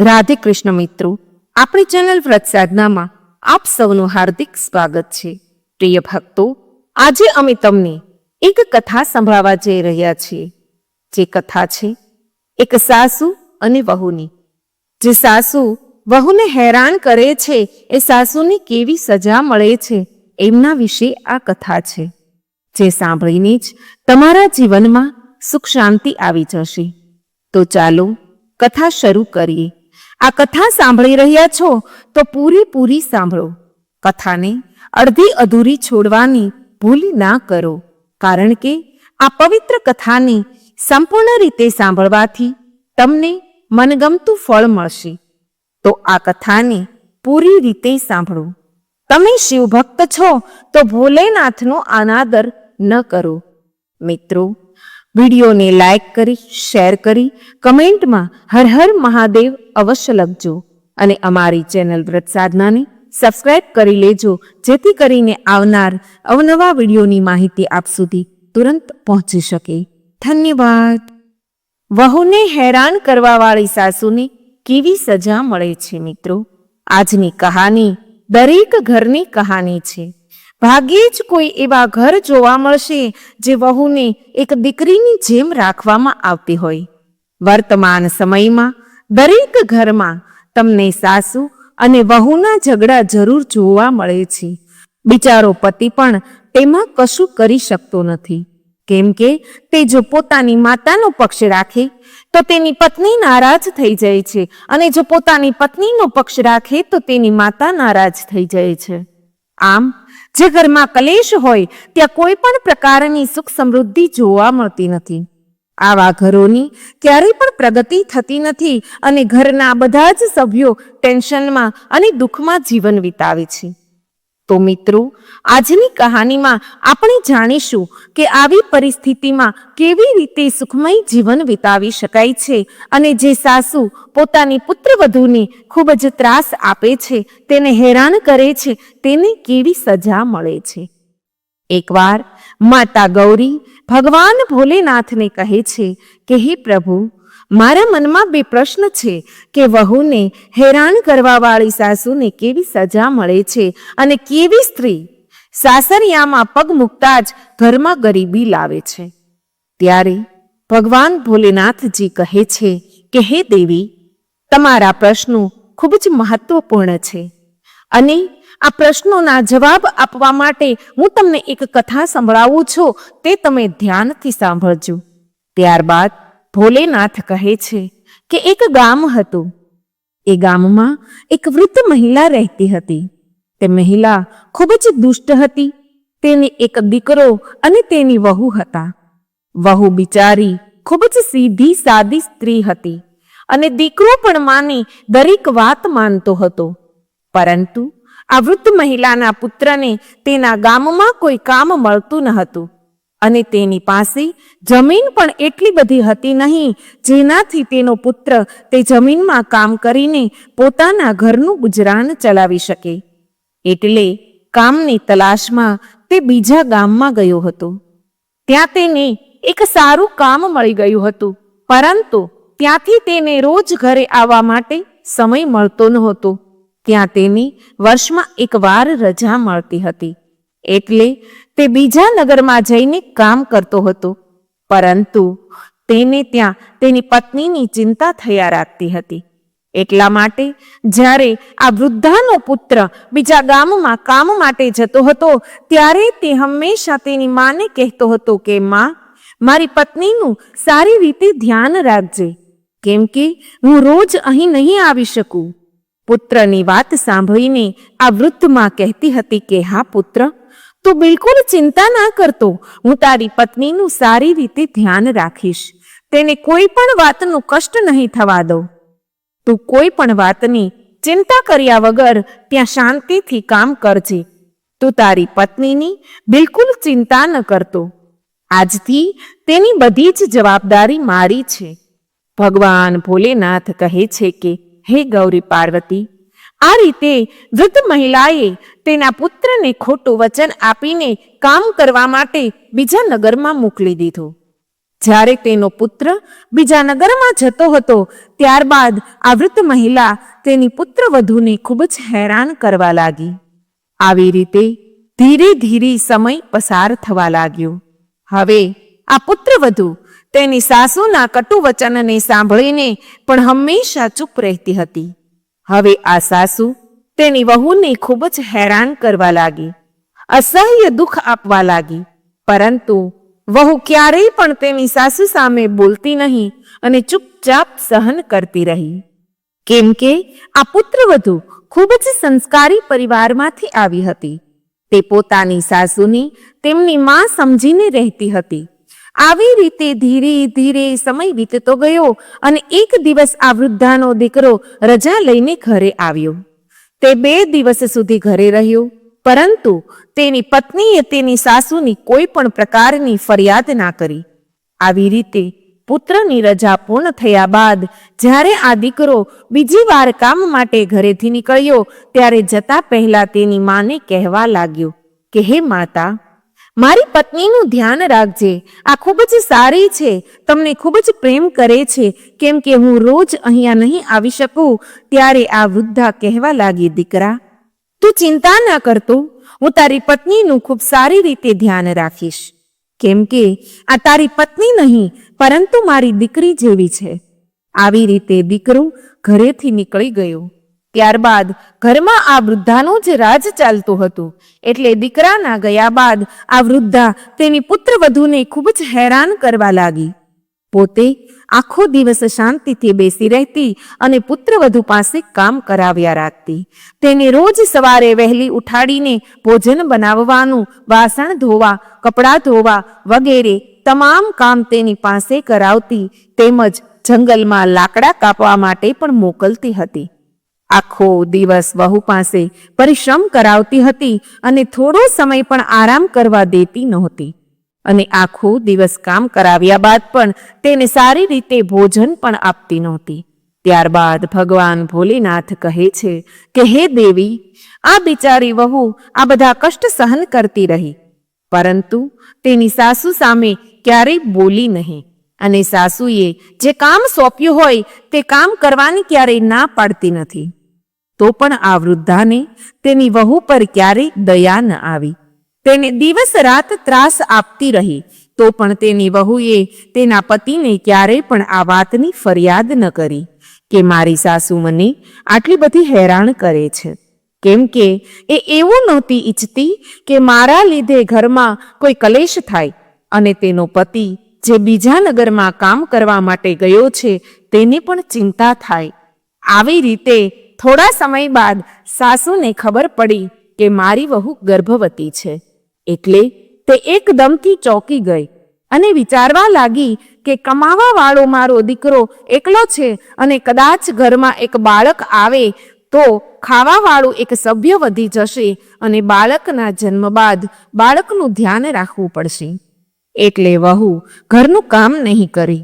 રાધે કૃષ્ણ મિત્રો, આપણી ચેનલ વ્રત સાધનામાં આપ સૌનું હાર્દિક સ્વાગત છે. પ્રિય ભક્તો, આજે અમે તમને એક કથા સંભળાવવા જઈ રહ્યા છીએ. જે કથા છે, એક સાસુ અને વહુની. જે સાસુ વહુને હેરાન કરે છે, એ સાસુને કેવી સજા મળે છે, એમના વિશે આ કથા છે. જે સાંભળીને જ તમારા જીવનમાં સુખ શાંતિ આવી જશે. તો ચાલો કથા શરૂ કરીએ. આ કથા સાંભળી રહ્યા છો, તો પૂરી પૂરી સાંભળો. કથાને અડધી અધૂરી છોડવાની ભૂલ ના કરો, કારણ કે આ પવિત્ર કથાને સંપૂર્ણ રીતે સાંભળવાથી તમને મનગમતું ફળ મળશે. તો આ કથાને પૂરી રીતે સાંભળો. તમે શિવભક્ત છો, તો ભોલેનાથનો અનાદર ન કરો. મિત્રો વિડીયોને લાઇક કરી, શેર કરી, કમેન્ટમાં હર હર મહાદેવ અવશ્ય લખજો. અને અમારી ચેનલ વ્રત સાધનાને સબસ્ક્રાઇબ કરી લેજો, જેથી કરીને આવનાર અવનવા વિડીયોની માહિતી આપ સુધી તુરંત પહોંચી શકે. ધન્યવાદ. વહુને હેરાન કરવાવાળી સાસુને કેવી સજા મળે છે મિત્રો? આજની કહાની દરેક ઘરની કહાની છે. ભાગ્યે જ કોઈ એવા ઘર જોવા મળશે જે વહુને એક દીકરીની જેમ રાખવામાં આવતી હોય. વર્તમાન સમયમાં દરેક ઘરમાં તમને સાસુ અને વહુના ઝઘડા જરૂર જોવા મળે છે. બિચારો પતિ પણ તેમાં કશું કરી શકતો નથી. કેમ કે તે જો પોતાની માતાનો પક્ષ રાખે, તો તેની પત્ની નારાજ થઈ જાય છે અને જો પોતાની પત્નીનો પક્ષ રાખે, તો તેની માતા નારાજ થઈ જાય છે. આમ જે ઘરમાં કલેશ હોય, ત્યાં કોઈ પણ પ્રકારની સુખ સમૃદ્ધિ જોવા મળતી નથી. આવા ઘરોની ક્યારેય પણ પ્રગતિ થતી નથી અને ઘરના બધા જ સભ્યો ટેન્શનમાં અને દુઃખમાં જીવન વિતાવે છે. તો મિત્રો, આજની કહાનીમાં આપણે જાણીશું કે આવી પરિસ્થિતિમાં કેવી રીતે સુખમય જીવન વિતાવી શકાય છે અને જે સાસુ પોતાની પુત્રવધૂને ખૂબ જ ત્રાસ આપે છે, તેને હેરાન કરે છે, તેને કેવી સજા મળે છે? એકવાર માતા ગૌરી ભગવાન ભોલેનાથને કહે છે કે, હે પ્રભુ મારા મનમાં બે પ્રશ્ન છે કે વહુને હેરાન કરવાવાળી સાસુને કેવી સજા મળે છે અને કેવી સ્ત્રી સાસરિયામાં પગ મૂકતા જ ઘરમાં ગરીબી લાવે છે? ત્યારે ભગવાન ભોલેનાથજી કહે છે કે, હે દેવી, તમારા પ્રશ્નો ખૂબ જ મહત્વપૂર્ણ છે અને આ પ્રશ્નોના જવાબ આપવા માટે હું તમને એક કથા સંભળાવું છું. તે તમે ધ્યાનથી સાંભળજો. ત્યારબાદ ભોલેનાથ કહે છે કે એક ગામ હતું. એ ગામમાં એક વૃદ્ધ મહિલા રહેતી હતી. તે મહિલા ખૂબ જ દુષ્ટ હતી. તેની એક દીકરો અને તેની વહુ હતા. વહુ બિચારી ખૂબ જ સીધી, સાદી સ્ત્રી હતી અને દીકરો પણ માની દરેક વાત માનતો હતો. પરંતુ આ વૃદ્ધ મહિલાના પુત્રને તેના ગામમાં કોઈ કામ મળતું ન હતું. અને તેની પાસે જમીન પણ એટલી બધી હતી નહીં, જેનાથી તેનો પુત્ર તે જમીનમાં કામ કરીને પોતાના ઘરનું ગુજરાન ચલાવી શકે. એટલે કામની તલાશમાં તે બીજા ગામમાં ગયો હતો. ત્યાં તેને એક સારું કામ મળી ગયું હતું, પરંતુ ત્યાંથી તેને રોજ ઘરે આવવા માટે સમય મળતો નહોતો. ત્યાં તેની વર્ષમાં એક વાર રજા મળતી હતી. એટલે તે બીજા નગરમાં જઈને કામ કરતો હતો. પરંતુ તેને ત્યાં તેની પત્નીની ચિંતા થયા રાખતી હતી. એટલા માટે જ્યારે આ વૃદ્ધાનો પુત્ર બીજા ગામમાં કામ માટે જતો હતો, ત્યારે તે હંમેશા તેની માને કહેતો હતો કે, માં, મારી પત્નીનું સારી રીતે ધ્યાન રાખજે, કેમ કે હું રોજ અહીં નહીં આવી શકું. પુત્રની વાત સાંભળીને આ વૃદ્ધમાં કહેતી હતી કે, હા, પુત્ર તું બિલકુલ ચિંતા ના કરતો. હું તારી પત્નીનું સારી રીતે ધ્યાન રાખીશ. તેને કોઈ પણ વાતનું કષ્ટ નહીં થવા દઉં. તું કોઈ પણ વાતની ચિંતા કર્યા વગર ત્યાં શાંતિથી કામ કરજે. તું તારી પત્નીની બિલકુલ ચિંતા ન કરતો. આજથી તેની બધી જ જવાબદારી મારી છે. ભગવાન ભોલેનાથ કહે છે કે, હે ગૌરી પાર્વતી આ રીતે વૃદ્ધ મહિલાએ તેના પુત્રને ખોટું વચન આપીને કામ કરવા માટે બીજા નગરમાં મોકલી દીધું. જ્યારે તેનો પુત્ર બીજા નગરમાં જતો હતો, ત્યારબાદ આ વૃદ્ધ મહિલા તેની પુત્ર વધુને ખૂબ જ હેરાન કરવા લાગી. આવી રીતે ધીરે ધીરે સમય પસાર થવા લાગ્યો. હવે આ પુત્ર વધુ તેની સાસુના કટુ વચનને સાંભળીને પણ હંમેશા ચૂપ રહેતી હતી. હવે આ સાસુ તેની વહુને ખૂબ જ હેરાન કરવા લાગી, અસહ્ય દુઃખ આપવા લાગી. પરંતુ વહુ ક્યારેય પણ તેની સાસુ સામે બોલતી નહીં અને ચૂપચાપ સહન કરતી રહી. કેમ કે આ પુત્રવધુ ખૂબ જ સંસ્કારી પરિવારમાંથી આવી હતી. તે પોતાની સાસુની તેમની માં સમજીને રહેતી હતી. આવી રીતે ધીરે ધીરે સમય વીતતો ગયો અને એક દિવસ આ વૃદ્ધાનો દીકરો રજા લઈને ઘરે આવ્યો. તે બે દિવસ સુધી ઘરે રહ્યો, પરંતુ તેની પત્નીએ તેની સાસુની કોઈ પણ પ્રકારની ફરિયાદ ના કરી. આવી રીતે પુત્રની રજા પૂર્ણ થયા બાદ જ્યારે આ દીકરો બીજી વાર કામ માટે ઘરેથી નીકળ્યો, ત્યારે જતા પહેલા તેની માને કહેવા લાગ્યો કે, હે માતા મારી પત્નીનું ધ્યાન રાખજે. આ ખૂબ જ સારી છે. તમને ખૂબ જ પ્રેમ કરે છે. કેમ કે હું રોજ અહીંયા નહીં આવી શકું, ત્યારે આ વૃદ્ધા કહેવા લાગી, દીકરા, તું ચિંતા ના કરતો હું તારી પત્નીનું ખૂબ સારી રીતે ધ્યાન રાખીશ. કેમ કે આ તારી પત્ની નહીં, પરંતુ મારી દીકરી જેવી છે. આવી રીતે દીકરો ઘરેથી નીકળી ગયો. ત્યારબાદ ઘરમાં આ વૃદ્ધાનું જ રાજ ચાલતું હતું. એટલે દીકરાના ગયા બાદ આ વૃદ્ધા તેની પુત્ર વધુને ખૂબ જ હેરાન કરવા લાગી. પોતે આખો દિવસ શાંતિથી બેસી રહેતી અને પુત્રવધુ પાસે કામ કરાવ્યા રાખતી. તેને રોજ સવારે વહેલી ઉઠાડીને ભોજન બનાવવાનું, વાસણ ધોવા, કપડાં ધોવા વગેરે તમામ કામ તેની પાસે કરાવતી, તેમજ જંગલમાં લાકડા કાપવા માટે પણ મોકલતી હતી. આખો દિવસ વહુ પાસે પરિશ્રમ કરાવતી હતી અને થોડો સમય પણ આરામ કરવા દેતી નહોતી. અને આખો દિવસ કામ કરાવ્યા બાદ પણ તેને સારી રીતે ભોજન પણ આપતી નહોતી. ત્યારબાદ ભગવાન ભોલેનાથ કહે છે કે, હે દેવી, આ બિચારી વહુ આ બધા કષ્ટ સહન કરતી રહી, પરંતુ તેની સાસુ સામે ક્યારેય બોલી નહીં. અને સાસુએ જે કામ સોંપ્યું હોય તે કામ કરવાની ક્યારેય ના પાડતી નથી. તો પણ આ વૃદ્ધાને તેની વહુ પર ક્યારેય દયા ન આવી. તેને દિવસ રાત ત્રાસ આપતી રહી, તો પણ તેની વહુએ તેના પતિને ક્યારેય પણ આ વાતની ફરિયાદ ન કરી કે મારી સાસુ મને આટલી બધી હેરાન કરે છે. કેમ કે એ એવું નહોતી ઈચ્છતી કે મારા લીધે ઘરમાં કોઈ કલેશ થાય અને તેનો પતિ જે બીજા નગરમાં કામ કરવા માટે ગયો છે, તેને પણ ચિંતા થાય. આવી રીતે થોડા સમય બાદ સાસુને ખબર પડી કે મારી વહુ ગર્ભવતી છે. એટલે તે એકદમથી ચોંકી ગઈ અને વિચારવા લાગી કે કમાવા વાળો મારો દીકરો એકલો છે અને કદાચ ઘરમાં એક બાળક આવે તો ખાવાવાળું એક સભ્ય વધી જશે અને બાળકના જન્મ બાદ બાળકનું ધ્યાન રાખવું પડશે. એટલે વહુ ઘરનું કામ નહીં કરી.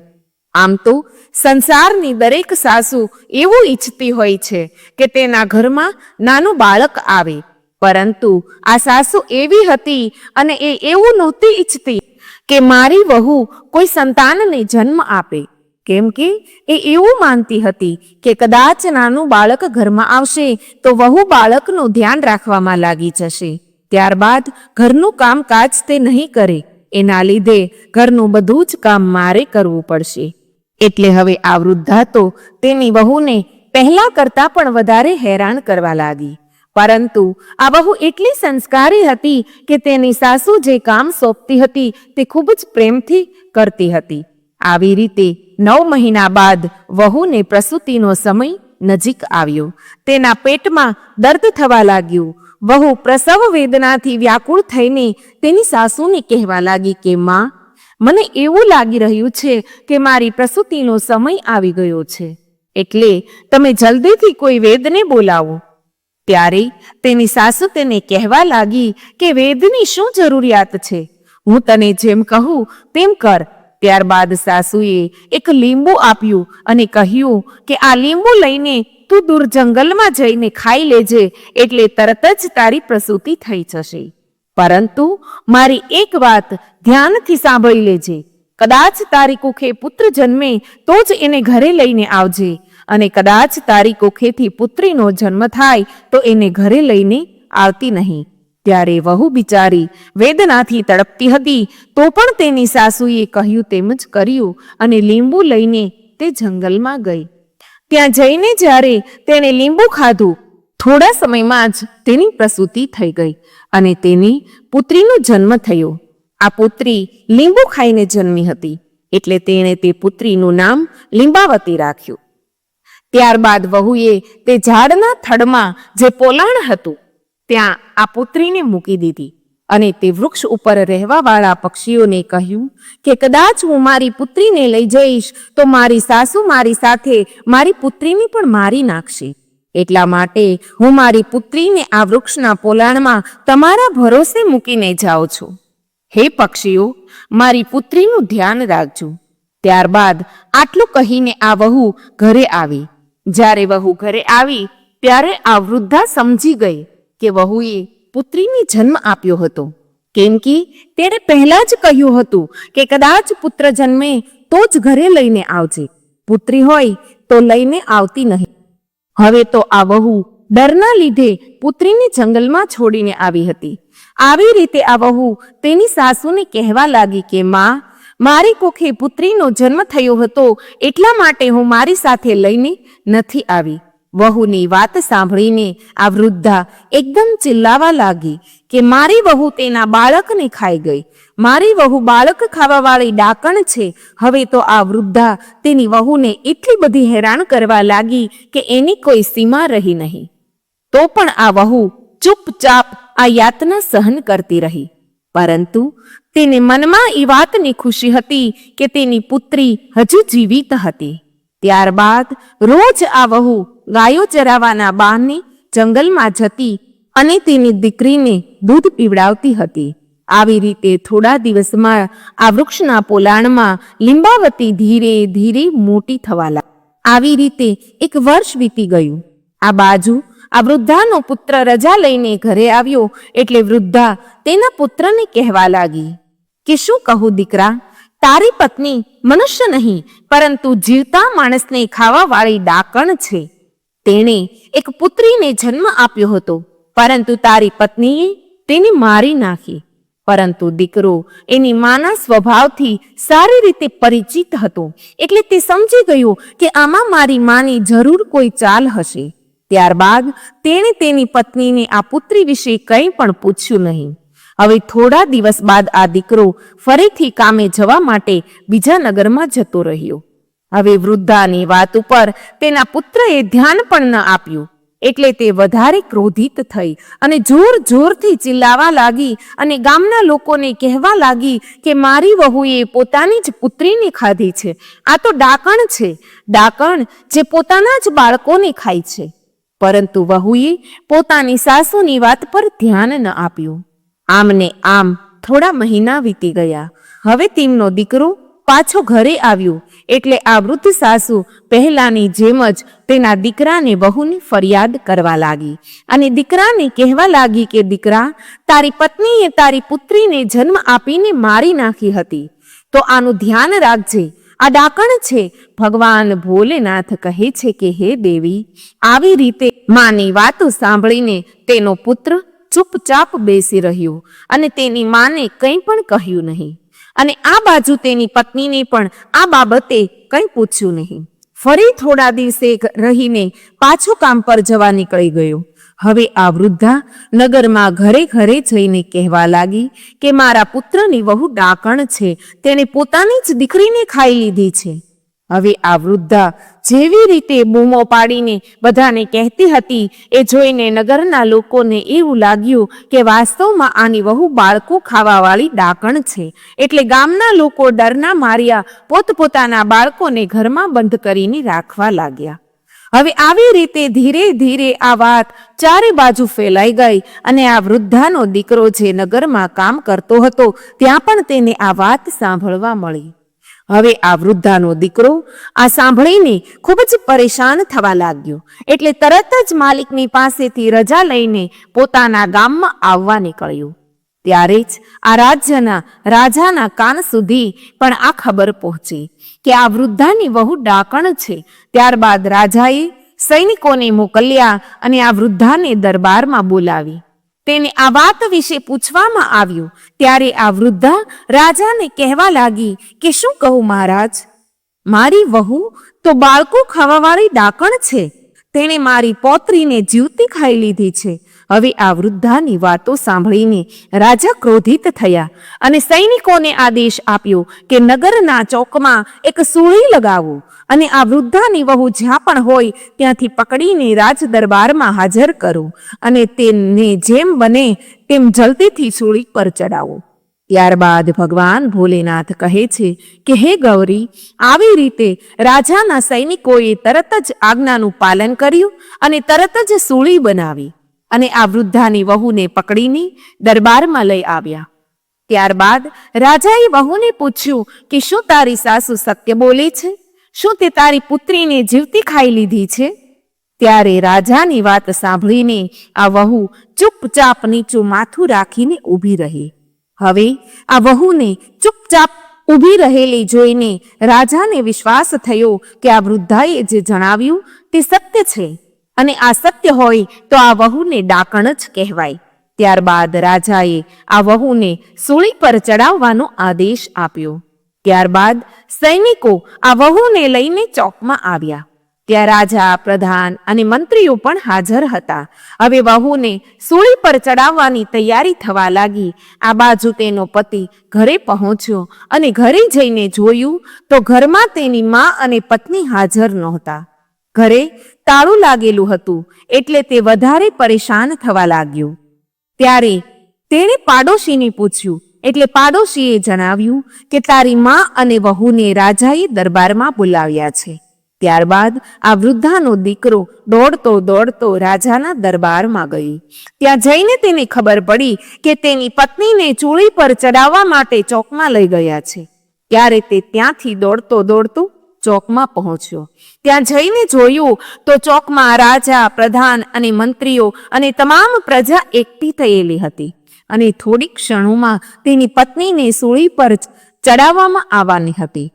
આમ તો સંસારની દરેક સાસુ એવું ઈચ્છતી હોય છે કે તેના ઘરમાં નાનું બાળક આવે. પરંતુ આ સાસુ એવી હતી અને એ એવું નહોતી ઈચ્છતી કે મારી વહુ કોઈ સંતાનને જન્મ આપે. કેમ કે એ એવું માનતી હતી કે કદાચ નાનું બાળક ઘરમાં આવશે તો વહુ બાળકનું ધ્યાન રાખવામાં લાગી જશે. ત્યારબાદ ઘરનું કામકાજ તે નહીં કરે. એના લીધે ઘરનું બધું જ કામ મારે કરવું પડશે. એટલે હવે આ વૃદ્ધા તો તેની વહુને પહેલા કરતા પણ વધારે હેરાન કરવા લાગી. પરંતુ આ વહુ એટલી સંસ્કારી હતી કે તેની સાસુ જે કામ સોંપતી હતી તે ખૂબ જ પ્રેમથી કરતી હતી. આવી રીતે નવ મહિના બાદ વહુને પ્રસૂતિનો સમય નજીક આવ્યો. તેના પેટમાં દર્દ થવા લાગ્યું. વહુ પ્રસવ વેદનાથી વ્યાકુળ થઈને તેની સાસુને કહેવા લાગી કે, માં મને એવું લાગી રહ્યું છે કે મારી પ્રસૂતિનો સમય આવી ગયો છે. એટલે તમે જલ્દીથી કોઈ વેદને બોલાવો. ત્યારે તેની સાસુ તેને કહેવા લાગી કે વેદની શું જરૂરિયાત છે? હું તને જેમ કહું તેમ કર. ત્યારબાદ સાસુએ એક લીંબુ આપ્યું અને કહ્યું કે આ લીંબુ લઈને તું દૂર જંગલમાં જઈને ખાઈ લેજે, એટલે તરત જ તારી પ્રસૂતિ થઈ જશે. પરંતુ મારી એક વાત ધ્યાનથી સાંભળી લેજે. કદાચ તારી કુખે પુત્ર જન્મે તો જ એને ઘરે લઈને આવજે અને કદાચ તારી કુખેથી પુત્રીનો જન્મ થાય તો એને ઘરે લઈને આવતી નહીં. ત્યારે વહુ બિચારી વેદનાથી તડપતી હતી તો પણ તેની સાસુએ કહ્યું તેમ જ કર્યું અને લીંબુ લઈને તે જંગલમાં ગઈ. ત્યાં જઈને જ્યારે તેણે લીંબુ ખાધું થોડા સમયમાં જ તેની પ્રસૂતિ થઈ ગઈ અને તેની પુત્રીનો જન્મ થયો. આ પુત્રી લીંબુ ખાઈને જન્મી હતી, એટલે તેણે તે પુત્રીનું નામ લીંબાવતી રાખ્યું. ત્યારબાદ વહુએ તે ઝાડના થડમાં જે પોલાણ હતું, ત્યાં આ પુત્રીને મૂકી દીધી અને તે વૃક્ષ ઉપર રહેવાવાળા પક્ષીઓને કહ્યું કે, કદાચ હું મારી પુત્રીને લઈ જઈશ, તો મારી સાસુ મારી સાથે મારી પુત્રીને પણ મારી નાખશે. એટલા માટે હું મારી પુત્રીને આ વૃક્ષના પોલાણમાં તમારા ભરોસે મૂકીને જાઉં છું. હે પક્ષીઓ, મારી પુત્રીનું ધ્યાન રાખજો. ત્યારબાદ આટલું કહીને આ વહુ ઘરે આવી. જ્યારે વહુ ઘરે આવી, ત્યારે આ વૃદ્ધા સમજી ગઈ કે વહુએ પુત્રીને જન્મ આપ્યો હતો. કેમ કે તેણે પહેલા જ કહ્યું હતું કે કદાચ પુત્ર જન્મે તો જ ઘરે લઈને આવજે. પુત્રી હોય તો લઈને આવતી નહીં. હવે તો આ વહુ ડરના લીધે પુત્રીને જંગલમાં છોડીને આવી હતી. આવી રીતે આ વહુ તેની સાસુને કહેવા લાગી કે, માં, મારી કોખે પુત્રીનો જન્મ થયો હતો, એટલા માટે હું મારી સાથે લઈને નથી આવી. વહુની વાત સાંભળીને આ વૃદ્ધા એકદમ ચિલ્લાવા લાગી કે મારી વહુ તેના બાળકને ખાઈ ગઈ. મારી વહુ બાળક ખાવાવાળી ડાકણ છે. હવે તો આ વૃદ્ધા તેની વહુને એટલી બધી હેરાન કરવા લાગી કે એની કોઈ સીમા રહી નહીં. તો પણ આ વહુ ચૂપચાપ આ યાતના સહન કરતી રહી. પરંતુ તેને મનમાં એ વાતની ખુશી હતી કે તેની પુત્રી હજુ જીવિત હતી. ત્યારબાદ રોજ આ વહુ ગાયો ચરાવવાના બહાને જંગલમાં જતી અને તેની દીકરીને દૂધ પીવડાવતી હતી. આવી રીતે થોડા દિવસમાં આ વૃક્ષના પોલાણમાં લીંબાવતી ધીરે ધીરે મોટી થવા લાગી. આવી રીતે એક વર્ષ વીતી ગયું. આ બાજુ આ વૃદ્ધાનો પુત્ર રજા લઈને ઘરે આવ્યો એટલે વૃદ્ધા તેના પુત્રને કહેવા લાગી કે શું કહું દીકરા, તારી પત્ની મનુષ્ય નહીં, પરંતુ જીવતા માણસને ખાવા વાળી ડાકણ છે. તેણે એક પુત્રીને જન્મ આપ્યો હતો. પરંતુ તારી પત્નીએ તેને મારી નાખી. પરંતુ દીકરો એની માના સ્વભાવથી સારી રીતે પરિચિત હતો. એટલે તે સમજી ગયો કે આમાં મારી માની જરૂર કોઈ ચાલ હશે. ત્યારબાદ તેણે તેની પત્નીને આ પુત્રી વિશે કંઈ પણ પૂછ્યું નહીં. હવે થોડા દિવસ બાદ આ દીકરો ફરીથી કામે જવા માટે બીજા નગરમાં જતો રહ્યો. હવે વૃદ્ધાની વાત ઉપર તેના પુત્રએ ધ્યાન પણ ન આપ્યું. એટલે તે વધારે ક્રોધિત થઈ અને જોર જોરથી ચિલ્લાવા લાગી અને ગામના લોકોને કહેવા લાગી કે મારી વહુએ પોતાની જ પુત્રીને ખાધી છે. આ તો ડાકણ છે. ડાકણ જે પોતાના જ બાળકોને ખાય છે. પરંતુ વહુએ પોતાની સાસુની વાત પર ધ્યાન ન આપ્યું. આમને આમ થોડા મહિના વીતી ગયા. હવે તેમનો દીકરો પાછો ઘરે આવ્યો. એટલે આ વૃદ્ધ સાસુ પહેલાની જેમ જ તેના દીકરાને બહુની ફરિયાદ કરવા લાગી. અને દીકરાને કહેવા લાગી કે, દીકરા, તારી પત્નીએ તારી પુત્રીને જન્મ આપીને મારી નાખી હતી. તો આનું ધ્યાન રાખજે. આ ડાકણ છે. ભગવાન ભોલેનાથ કહે છે કે, હે દેવી, આવી રીતે માની વાતો સાંભળીને તેનો પુત્ર ચૂપચાપ બેસી રહ્યો અને તેની માને કંઈ પણ કહ્યું નહીં. અને આ બાજુ તેની પત્નીને પણ આ બાબતે કંઈ પૂછ્યું નહીં. ફરી થોડા દિવસે રહીને પાછો કામ પર જવા નીકળી ગયો. હવે આ વૃદ્ધા નગરમાં ઘરે ઘરે જઈને કહેવા લાગી કે મારા પુત્રની વહુ ડાકણ છે, તેણે પોતાની જ દીકરીને ખાઈ લીધી છે. હવે આ વૃદ્ધા જેવી રીતે બૂમો પાડીને બધાને કહેતી હતી, એ જોઈને નગરના લોકોને એવું લાગ્યું કે વાસ્તવમાં આની વહુ બાળકો ખાવાવાળી ડાકણ છે. એટલે ગામના લોકો ડરના માર્યા, પોતપોતાના બાળકોને ઘરમાં બંધ કરીને રાખવા લાગ્યા. હવે આવી રીતે ધીરે ધીરે આ વાત ચારે બાજુ ફેલાઈ ગઈ અને આ વૃદ્ધાનો દીકરો જે નગરમાં કામ કરતો હતો, ત્યાં પણ તેને આ વાત સાંભળવા મળી. હવે આ વૃદ્ધાનો દીકરો આ સાંભળીને ખૂબ જ પરેશાન થવા લાગ્યો. એટલે તરત જ માલિકની પાસેથી રજા લઈને પોતાના ગામમાં આવવા નીકળ્યો. ત્યારે જ આ રાજ્યના રાજાના કાન સુધી પણ આ ખબર પહોંચી કે આ વૃદ્ધાની વહુ ડાકણ છે. ત્યારબાદ રાજાએ સૈનિકોને મોકલ્યા અને આ વૃદ્ધાને દરબારમાં બોલાવી. તેને આ વાત વિશે પૂછવામાં આવ્યું, ત્યારે આ વૃદ્ધા રાજાને કહેવા લાગી કે શું કહું મહારાજ? મારી વહુ તો બાળકો ખાવાવાળી ડાકણ છે. તેણે મારી પૌત્રીને જીવતી ખાઈ લીધી છે. હવે આ વૃદ્ધાની વાતો સાંભળીને રાજા ક્રોધિત થયા અને સૈનિકોને આદેશ આપ્યો કે નગરના ચોકમાં એક સૂળી લગાવો અને આ વૃદ્ધાની વહુ જ્યાં પણ હોય ત્યાંથી પકડીને રાજ દરબારમાં હાજર કરો અને તેને જેમ બને તેમ જલ્દીથી સૂળી પર ચડાવો. ત્યારબાદ ભગવાન ભોલેનાથ કહે છે કે, હે ગૌરી, આવી રીતે રાજાના સૈનિકોએ તરત જ આજ્ઞાનું પાલન કર્યું અને તરત જ સૂળી બનાવી. અને આ વૃદ્ધાની વહુને પકડીને દરબારમાં લઈ આવ્યા. ત્યારબાદ રાજાએ વહુને પૂછ્યું કે શું તારી સાસુ સત્ય બોલે છે? શું તે તારી પુત્રીને જીવતી ખાઈ લીધી છે? ત્યારે રાજાની વાત સાંભળીને આ વહુ ચૂપચાપ નીચું માથું રાખીને ઊભી રહી. હવે આ વહુને ચૂપચાપ ઊભી રહેલી જોઈને રાજાને વિશ્વાસ થયો કે આ વૃદ્ધાએ જે જણાવ્યું તે સત્ય છે. અને આ સત્ય હોય તો આ વહુને ડાકણ જ કહેવાય. ત્યારબાદ રાજાએ આ વહુને સૂળી પર ચડાવવાનો આદેશ આપ્યો. ત્યારબાદ સૈનિકો આ વહુને લઈને ચોકમાં આવ્યા. ત્યાં રાજા, પ્રધાન અને મંત્રીઓ પણ હાજર હતા. હવે વહુને સૂળી પર ચડાવવાની તૈયારી થવા લાગી. આ બાજુ તેનો પતિ ઘરે પહોંચ્યો અને ઘરે જઈને જોયું તો ઘરમાં તેની મા અને પત્ની હાજર નહોતા. ઘરે તાળું લાગેલું હતું એટલે તે વધારે પરેશાન થવા લાગ્યું. ત્યારે તેણે પાડોશીને પૂછ્યું, એટલે પાડોશીએ જણાવ્યું કે તારી મા અને વહુને રાજાએ દરબારમાં બોલાવ્યા છે. ત્યારબાદ આ વૃદ્ધાનો દીકરો દોડતો દોડતો રાજાના દરબારમાં ગઈ ત્યાં જઈને તેને ખબર પડી કે તેની પત્નીને ચૂળી પર ચડાવવા માટે ચોકમાં લઈ ગયા છે. ત્યારે તે ત્યાંથી દોડતો દોડતો ચોકમાં પહોંચ્યો. ત્યાં જઈને જોયું તો ચોકમાં રાજા, પ્રધાન અને મંત્રીઓ અને તમામ પ્રજા એકઠી થયેલી હતી અને થોડીક ક્ષણોમાં તેની પત્નીને સૂળી પર ચડાવવામાં આવવાની હતી.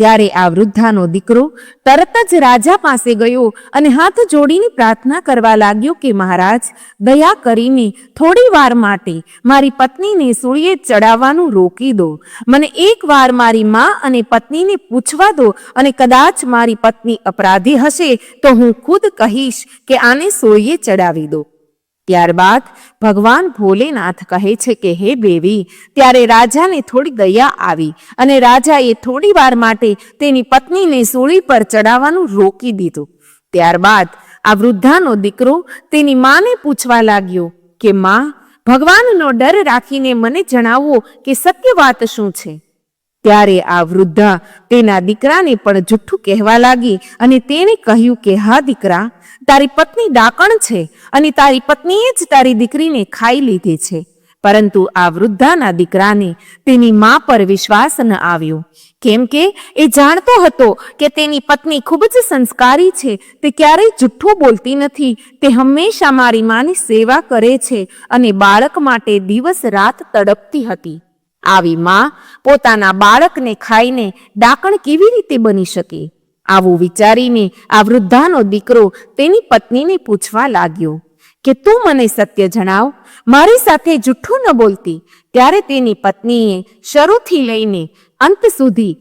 ત્યારે આ વૃદ્ધાનો દીકરો તરત જ રાજા પાસે ગયો અને હાથ જોડીને પ્રાર્થના કરવા લાગ્યો કે મહારાજ, દયા કરીને થોડી વાર માટે મારી પત્નીને સૂળીએ ચડાવવાનું રોકી દો. મને એક વાર મારી મા અને પત્નીને પૂછવા દો અને કદાચ મારી પત્ની અપરાધી હશે તો હું ખુદ કહીશ કે આને સૂર્યે ચડાવી દો. ત્યારબાદ ભગવાન ભોલેનાથ કહે છે કે, હે દેવી, ત્યારે રાજાને થોડી દયા આવી અને રાજાએ થોડી વાર માટે તેની પત્નીને સૂળી પર ચડાવવાનું રોકી દીધું. ત્યારબાદ આ વૃદ્ધાનો દીકરો તેની માને પૂછવા લાગ્યો કે, માં, ભગવાનનો ડર રાખીને મને જણાવો કે સત્ય વાત શું છે? ત્યારે આ વૃદ્ધા તેના દીકરાને પણ જુઠ્ઠું કહેવા લાગી અને તેણે કહ્યું કે, હા, દીકરા, તારી પત્ની ડાકણ છે અને તારી પત્નીએ જ તારી દીકરીને ખાઈ લીધી છે. પરંતુ આ વૃદ્ધાના દીકરાને તેની મા પર વિશ્વાસ ન આવ્યો. કેમ કે એ જાણતો હતો કે તેની પત્ની ખૂબ જ સંસ્કારી છે, તે ક્યારેય જુઠ્ઠું બોલતી નથી, તે હંમેશા મારી માની સેવા કરે છે અને બાળક માટે દિવસ રાત તડપતી હતી. આવી માં પોતાના બાળકને ખાઈને ડાકણ કેવી રીતે બની શકે? આવું વિચારીને આ વૃદ્ધાનો દીકરો તેની પત્નીને પૂછવા લાગ્યો કે, તું મને સત્ય જણાવ. મારી સાથે જુઠ્ઠું ન બોલતી. ત્યારે તેની પત્નીએ શરૂથી લઈને અંત સુધી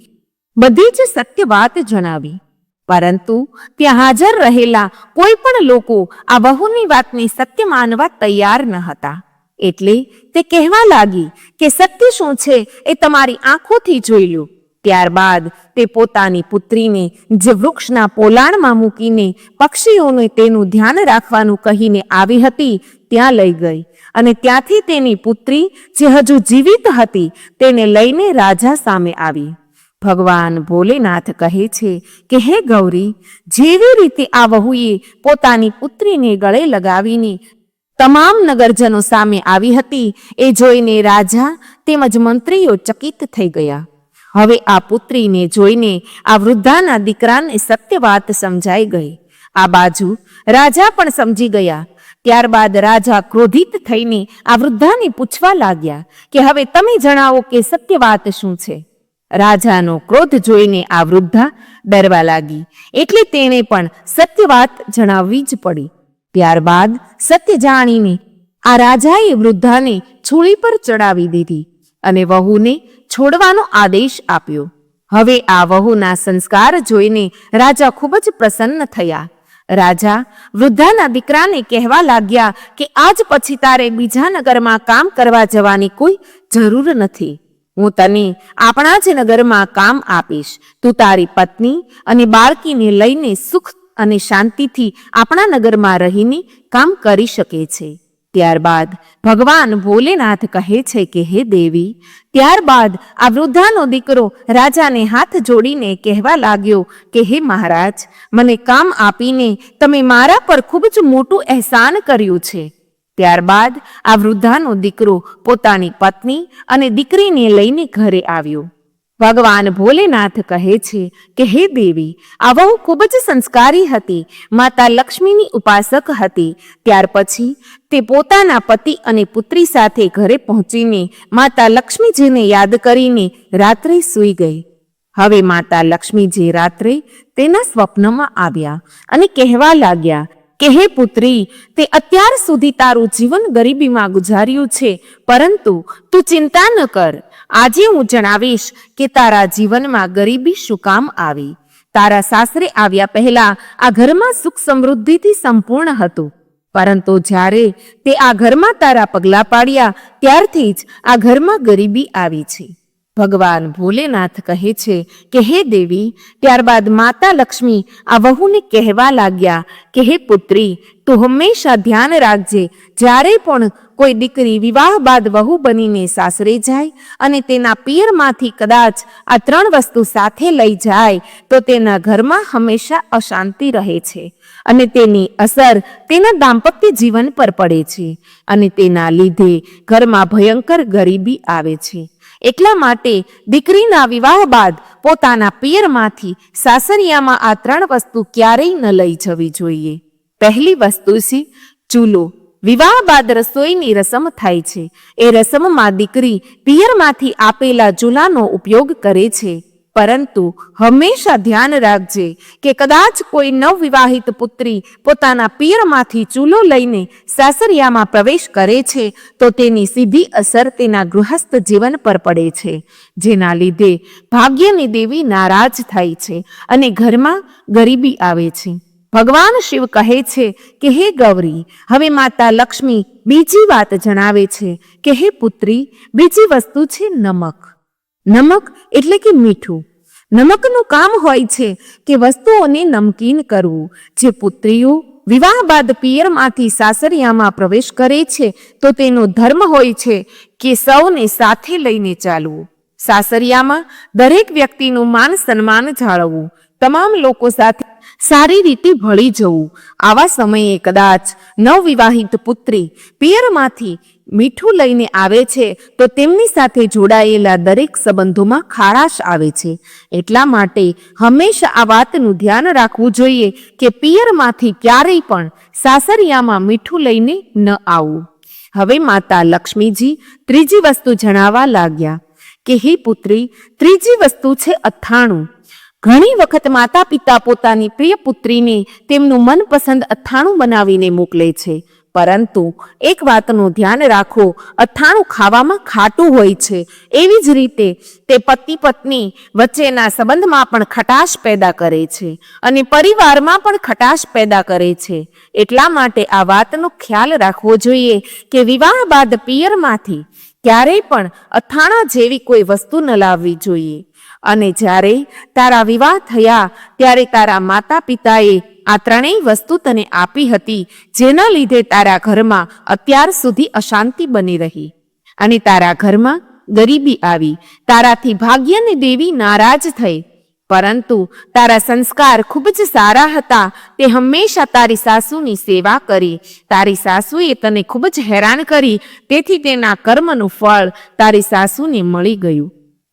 બધી જ સત્ય વાત જણાવી. પરંતુ ત્યાં હાજર રહેલા કોઈ પણ લોકો આ વહુની વાતને સત્ય માનવા તૈયાર ન હતા. એટલે તે કહેવા લાગી કે સત્ય શું છે એ તમારી આંખોથી જોઈ લો. ત્યારબાદ તે પોતાની પુત્રીને જે વૃક્ષના પોલાણમાં મૂકીને પક્ષીઓને તેનું ધ્યાન રાખવાનું કહીને આવી હતી, ત્યાં લઈ ગઈ. અને ત્યાંથી તેની પુત્રી, જે હજુ જીવિત હતી, તેને લઈને રાજા સામે આવી. ભગવાન ભોલેનાથ કહે છે કે, હે ગૌરી, જેવી રીતે આ વહુએ પોતાની પુત્રીને ગળે લગાવીને તમામ નગરજનો સામે આવી હતી. એ જોઈને રાજા તેમજ મંત્રીઓ ચકિત થઈ ગયા. હવે આ પુત્રીને જોઈને આ વૃદ્ધાના દીકરાને સત્ય વાત સમજાઈ ગઈ. આ બાજુ રાજા પણ સમજી ગયા. ત્યારબાદ રાજા ક્રોધિત થઈને આ વૃદ્ધાને પૂછવા લાગ્યા કે હવે તમે જણાવો કે સત્ય વાત શું છે? રાજાનો ક્રોધ જોઈને આ વૃદ્ધા ડરવા લાગી. એટલે તેણે પણ સત્ય વાત જણાવવી જ પડી. ત્યારબાદ સત્ય જાણીને આ રાજાએ વૃદ્ધાને છોડી પર ચડાવી દીધી અને વહુને છોડવાનો આદેશ આપ્યો. હવે આ વહુના સંસ્કાર જોઈને રાજા ખૂબ જ પ્રસન્ન થયા. રાજા વૃદ્ધાના દીકરાને કહેવા લાગ્યા કે આજ પછી તારે બીજા નગરમાં કામ કરવા જવાની કોઈ જરૂર નથી. હું તને આપણા જ નગરમાં કામ આપીશ. તું તારી પત્ની અને બાળકીને લઈને સુખ અને શાંતિથી આપણા નગરમાં રહીને કામ કરી શકે છે. ત્યારબાદ ભગવાન ભોલેનાથ કહે છે કે, હે દેવી, ત્યારબાદ આ વૃદ્ધાનો દીકરો રાજાને હાથ જોડીને કહેવા લાગ્યો કે, હે મહારાજ, મને કામ આપીને તમે મારા પર ખૂબ જ મોટું અહેસાન કર્યું છે. ત્યારબાદ આ વૃદ્ધાનો દીકરો પોતાની પત્ની અને દીકરીને લઈને ઘરે આવ્યો. ભગવાન ભોલેનાથ કહે છે કે, હે દેવી, આવા ખૂબ જ સંસ્કારી હતી, માતા લક્ષ્મીની ઉપાસક હતી. ત્યાર પછી તે પોતાના પતિ અને પુત્રી સાથે ઘરે પહોંચીને માતા લક્ષ્મીજીને યાદ કરીને રાત્રે સૂઈ ગઈ. હવે માતા લક્ષ્મીજી રાત્રે તેના સ્વપ્નમાં આવ્યા અને કહેવા લાગ્યા કે, હે પુત્રી, તે અત્યાર સુધી તારું જીવન ગરીબીમાં ગુજાર્યું છે, પરંતુ તું ચિંતા ન કર. આજે હું જણાવીશ કે તારા જીવનમાં ગરીબી શું કામ આવી? તારા સાસરે આવ્યા પહેલા આ ઘરમાં સુખ સમૃદ્ધિથી સંપૂર્ણ હતું. પરંતુ જ્યારે તે આ ઘરમાં તારા પગલા પાડ્યા, ત્યારથી જ આ ઘરમાં ગરીબી આવી છે. ભગવાન ભોલેનાથ કહે છે કે, હે દેવી, ત્યારબાદ માતા લક્ષ્મી આ વહુને કહેવા લાગ્યા કે, હે પુત્રી, તું હંમેશા ધ્યાન રાખજે. જ્યારે પણ કોઈ દીકરી વિવાહ બાદ વહુ બનીને સાસરે જાય અને તેના પિયરમાંથી કદાચ આ ત્રણ વસ્તુ સાથે લઈ જાય, તો તેના ઘરમાં હંમેશા અશાંતિ રહે છે અને તેની અસર તેના દાંપત્ય જીવન પર પડે છે અને તેના લીધે ઘરમાં ભયંકર ગરીબી આવે છે. એટલા માટે દીકરીના વિવાહ બાદ પોતાના પિયરમાંથી સાસરિયામાં આ ત્રણ વસ્તુ ક્યારેય ન લઈ જવી જોઈએ. પહેલી વસ્તુ છે ચૂલો. વિવાહ બાદ રસોઈની રસમ થાય છે. એ રસમમાં દીકરી પિયરમાંથી આપેલા ચૂલાનો ઉપયોગ કરે છે. પરંતુ હંમેશા ધ્યાન રાખજે કે કદાચ કોઈ નવવિવાહિત પુત્રી પોતાના પિયરમાંથી ચૂલો લઈને સાસરિયામાં પ્રવેશ કરે છે, તો તેની સીધી અસર તેના ગૃહસ્થ જીવન પર પડે છે, જેના લીધે ભાગ્યની દેવી નારાજ થાય છે અને ઘરમાં ગરીબી આવે છે. ભગવાન શિવ કહે છે કે, હે ગૌરી, હવે માતા લક્ષ્મી બીજી વાત જણાવે છે કે, હે પુત્રી, બીજી વસ્તુ છે નમક. નમક એટલે કે મીઠું. નમકનું કામ હોય છે કે વસ્તુઓને નમકીન કરવું. જે પુત્રીઓ વિવાહ બાદ પિયરમાંથી સાસરિયામાં પ્રવેશ કરે છે, તો તેનો ધર્મ હોય છે કે સૌને સાથે લઈને ચાલવું. સાસરિયામાં દરેક વ્યક્તિનું માન સન્માન જાળવવું. તમામ લોકો સાથે સારી રીતે ભળી જવું. આવા સમયે કદાચ નવવિવાહિત પુત્રી પિયરમાંથી મીઠું લઈને આવે છે, તો તેમની સાથે જોડાયેલા દરેક સંબંધોમાં ખારાશ આવે છે. એટલા માટે હંમેશા આ વાતનું ધ્યાન રાખવું જોઈએ કે પિયરમાંથી ક્યારેય પણ સાસરિયામાં મીઠું લઈને ન આવવું હવે માતા લક્ષ્મીજી ત્રીજી વસ્તુ જણાવવા લાગ્યા કે, હે પુત્રી, ત્રીજી વસ્તુ છે અથાણું. ઘણી વખત માતા પિતા પોતાની પ્રિય પુત્રીને તેમનું મનપસંદ અથાણું બનાવીને મોકલે છે. પરંતુ એક વાતનું ધ્યાન રાખો, અથાણું ખાવામાં ખાટું હોય છે. એવી જ રીતે તે પતિ પત્ની વચ્ચેના સંબંધમાં પણ ખટાશ પેદા કરે છે અને પરિવારમાં પણ ખટાશ પેદા કરે છે. એટલા માટે આ વાતનો ખ્યાલ રાખવો જોઈએ કે વિવાહ બાદ પિયરમાંથી ક્યારેય પણ અથાણા જેવી કોઈ વસ્તુ ન લાવવી જોઈએ. અને જ્યારે તારા વિવાહ થયા, ત્યારે તારા માતા પિતાએ આ ત્રણેય વસ્તુ તને આપી હતી, જેના લીધે તારા ઘરમાં અત્યાર સુધી અશાંતિ બની રહી. અને તારા ઘરમાં ગરીબી આવી, તારાથી ભાગ્યની દેવી નારાજ થઈ. પરંતુ તારા સંસ્કાર ખૂબ જ સારા હતા, તે હંમેશા તારી સાસુની સેવા કરી. તારી સાસુએ તને ખૂબ જ હેરાન કરી, તેથી તેના કર્મનું ફળ તારી સાસુને મળી ગયું.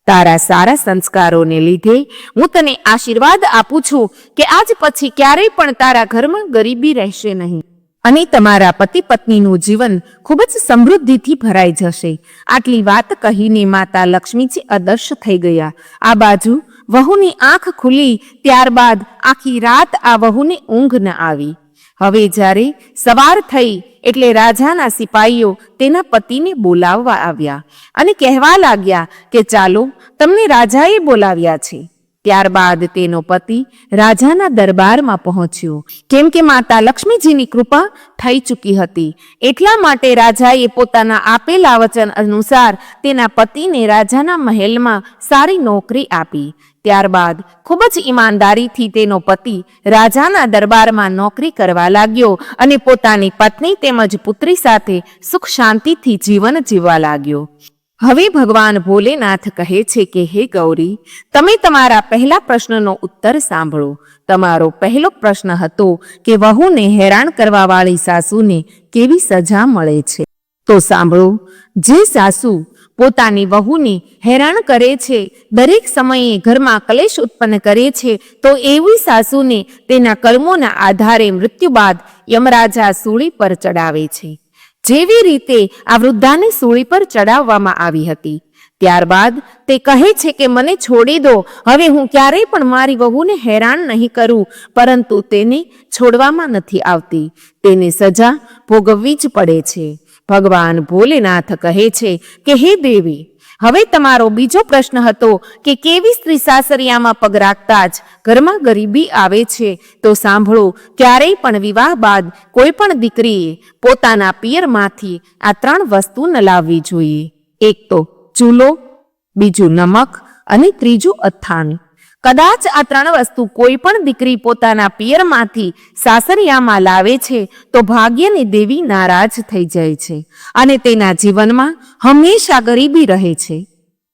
તારા સારા સંસ્કારોને લીધે હું તને આશીર્વાદ આપું છું કે આજ પછી ક્યારેય પણ તારા ઘરમાં ગરીબી રહેશે નહીં. અને તમારા પતિ પત્નીનું જીવન ખૂબ જ સમૃદ્ધિથી ભરાઈ જશે. આટલી વાત કહીને માતા લક્ષ્મીજી અદર્શ થઈ ગયા. આ બાજુ વહુની આંખ ખુલી, ત્યારબાદ આખી રાત આ વહુને ઊંઘ ન આવી. હવે જ્યારે સવાર થઈ એટલે રાજાના સિપાહીઓ તેના પતિને બોલાવવા આવ્યા અને કહેવા લાગ્યા કે ચાલો, તમને રાજાએ બોલાવ્યા છે. ત્યારબાદ તેનો પતિ રાજાના દરબારમાં પહોંચ્યો. કેમ કે માતા લક્ષ્મીજીની કૃપા થઈ ચૂકી હતી. એટલા માટે રાજાએ પોતાના આપેલા વચન અનુસાર તેના પતિને રાજાના મહેલમાં સારી નોકરી આપી. ત્યારબાદ ખૂબ જ ઈમાનદારીથી તેનો પતિ રાજાના દરબારમાં નોકરી કરવા લાગ્યો અને પોતાની પત્ની તેમજ પુત્રી સાથે સુખ શાંતિથી જીવન જીવવા લાગ્યો. હવે ભગવાન ભોલેનાથ કહે છે કે, હે ગૌરી, તમે તમારા પહેલા પ્રશ્નનો ઉત્તર સાંભળો. તમારો પહેલો પ્રશ્ન હતો કે વહુને હેરાન કરવાવાળી સાસુને કેવી સજા મળે છે? તો સાંભળો, જે સાસુ પોતાની વહુને હેરાન કરે છે, દરેક સમયે ઘરમાં કલેશ ઉત્પન્ન કરે છે, તો એવી સાસુને તેના કર્મોના આધારે મૃત્યુ બાદ યમરાજા સૂળી પર ચડાવે છે. જેવી રીતે આ વૃદ્ધાને સૂળી પર ચડાવવામાં આવી હતી. ત્યારબાદ તે કહે છે કે, મને છોડી દો. હવે હું ક્યારેય પણ મારી વહુને હેરાન નહીં કરું, પરંતુ તેને છોડવામાં નથી આવતી. તેને સજા ભોગવવી જ પડે છે. ભગવાન ભોલેનાથ કહે છે કે, હે દેવી હવે તમારો બીજો પ્રશ્ન હતો કે કેવી સ્ત્રી સાસરિયામાં પગ રાખતા જ ઘરમાં ગરીબી આવે છે? તો સાંભળો, ક્યારેય પણ વિવાહ બાદ કોઈ પણ દીકરીએ પોતાના પિયરમાંથી આ ત્રણ વસ્તુ ન લાવવી જોઈએ. એક તો ચૂલો, બીજું નમક અને ત્રીજું અથાણું. કદાચ આ ત્રણ વસ્તુ કોઈ પણ દીકરી પોતાના પિયરમાંથી સાસરિયામાં લાવે છે, તો ભાગ્યની દેવી નારાજ થઈ જાય છે અને તેના જીવનમાં હંમેશા ગરીબી રહે છે.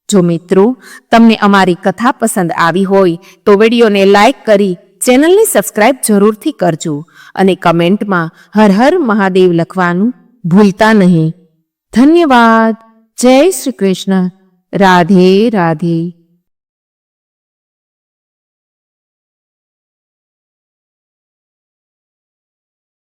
જો મિત્રો, તમને અમારી કથા પસંદ આવી હોય, તો વિડીયોને લાઈક કરી ચેનલને સબસ્ક્રાઇબ જરૂરથી કરજો અને કમેન્ટમાં હર હર મહાદેવ લખવાનું ભૂલતા નહીં. ધન્યવાદ. જય શ્રી કૃષ્ણ. રાધે રાધે.